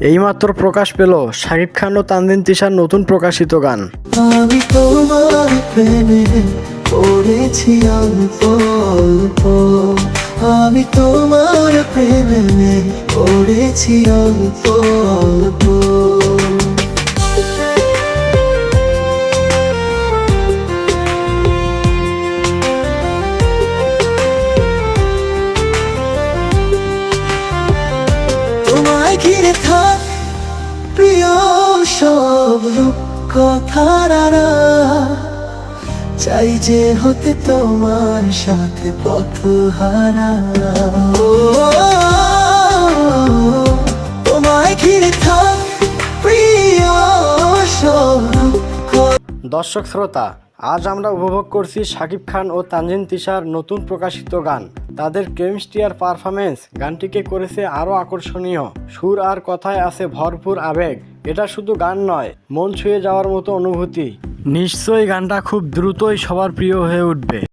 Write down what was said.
এইমাত্র প্রকাশ পেল শাকিব খান ও তানদিন তিশার নতুন প্রকাশিত গান। আমি তোমার প্রেমে পড়েছি অল্প অল্প। কথার চাই যে হতে তোমার সাথে পথহারা। ও, তোমায় প্রিয় দর্শক শ্রোতা আজ আমরা উপভোগ করছি শাকিব খান ও তানজিন তিশার নতুন প্রকাশিত গান। তাদের কেমিস্ট্রি আর পারফরমেন্স গানটিকে করেছে আরও আকর্ষণীয়। সুর আর কথায় আছে ভরপুর আবেগ। এটা শুধু গান নয়, মন ছুঁয়ে যাওয়ার মতো অনুভূতি। নিশ্চয়ই গানটা খুব দ্রুতই সবার প্রিয় হয়ে উঠবে।